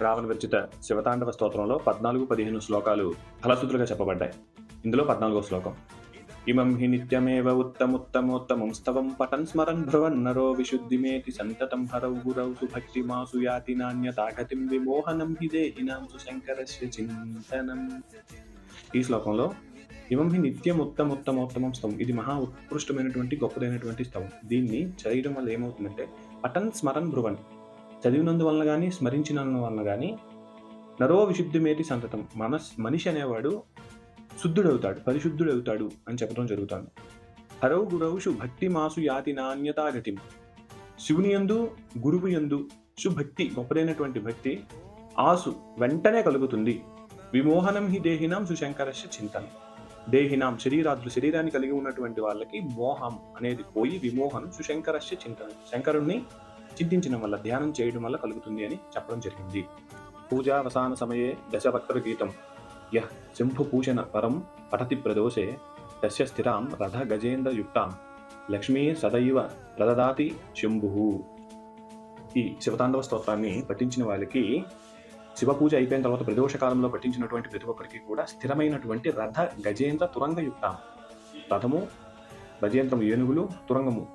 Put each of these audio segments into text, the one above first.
రావణ విరచిత శివతాండవ స్తోత్రంలో పద్నాలుగు పదిహేను శ్లోకాలు ఫలసూత్రులుగా చెప్పబడ్డాయి. ఇందులో పద్నాలుగో శ్లోకం. ఇమం హి నిత్యమేవ ఉత్తముత్తమోత్తమం స్తవం పఠన్ స్మరన్ భ్రువన్నరో విశుద్ధిమేతి సంతతం హరౌ గురౌ సుభక్తి మాసు యాతి నాణ్యతాగతిం విమోహనం హి దేహినాం సుశంకరస్య చింతనం. ఈ శ్లోకంలో ఇమం హి నిత్యం ఉత్తమోత్తమోత్తమం స్తవం ఇది మహా ఉత్కృష్టమైనటువంటి గొప్పదైనటువంటి స్తవం. దీన్ని చదివడం వల్ల ఏమవుతుందంటే పటన్ స్మరన్ భ్రువన్ చదివినందువలన కానీ స్మరించినందువలన కానీ నరో విశుద్ధిమేటి సంతతం. మనస్ మనిషి అనేవాడు శుద్ధుడవుతాడు పరిశుద్ధుడవుతాడు అని చెప్పడం జరుగుతుంది. హరౌ గురౌషు భక్తి మాసు యాతి నాణ్యతాగతి శివుని యందు గురువు యందు సుభక్తి గొప్పదైనటువంటి భక్తి ఆసు వెంటనే కలుగుతుంది. విమోహనం హి దేహినాం సుశంకరస్య చింతన. దేహినాం శరీరాదులు శరీరాన్ని కలిగి ఉన్నటువంటి వాళ్ళకి మోహం అనేది పోయి విమోహనం సుశంకరస్య చింతన. శంకరుణ్ణి చింతించడం వల్ల ధ్యానం చేయడం వల్ల కలుగుతుంది అని చెప్పడం జరిగింది. పూజావసాన సమయే దశవక్ర గీతం. యః శంభుభూషణ పరం పఠతి ప్రదోషే తస్య స్థిరాం రథ గజేంద్రయుక్తాం లక్ష్మీ సదైవ ప్రదదాతి శంభు. ఈ శివతాండవ స్తోత్రాన్ని పఠించిన వాళ్ళకి శివ పూజ అయిపోయిన తర్వాత ప్రదోషకాలంలో పఠించినటువంటి ప్రతి ఒక్కరికి కూడా స్థిరమైనటువంటి రథ గజేంద్ర తురంగయుక్తాం రథము గజేంద్రము ఏనుగులు తురంగము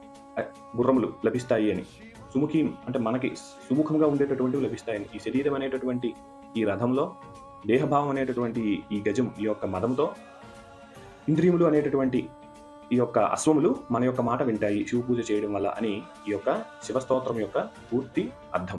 గుర్రములు లభిస్తాయి అని. సుముఖి అంటే మనకి సుముఖంగా ఉండేటటువంటివి లభిస్తాయని ఈ శరీరం అనేటటువంటి ఈ రథంలో దేహభావం అనేటటువంటి ఈ గజం ఈ యొక్క మదంతో ఇంద్రియములు అనేటటువంటి ఈ యొక్క అశ్వములు మన యొక్క మాట వింటాయి శివ పూజ చేయడం వల్ల అని ఈ యొక్క శివస్తోత్రం యొక్క పూర్తి అర్థం.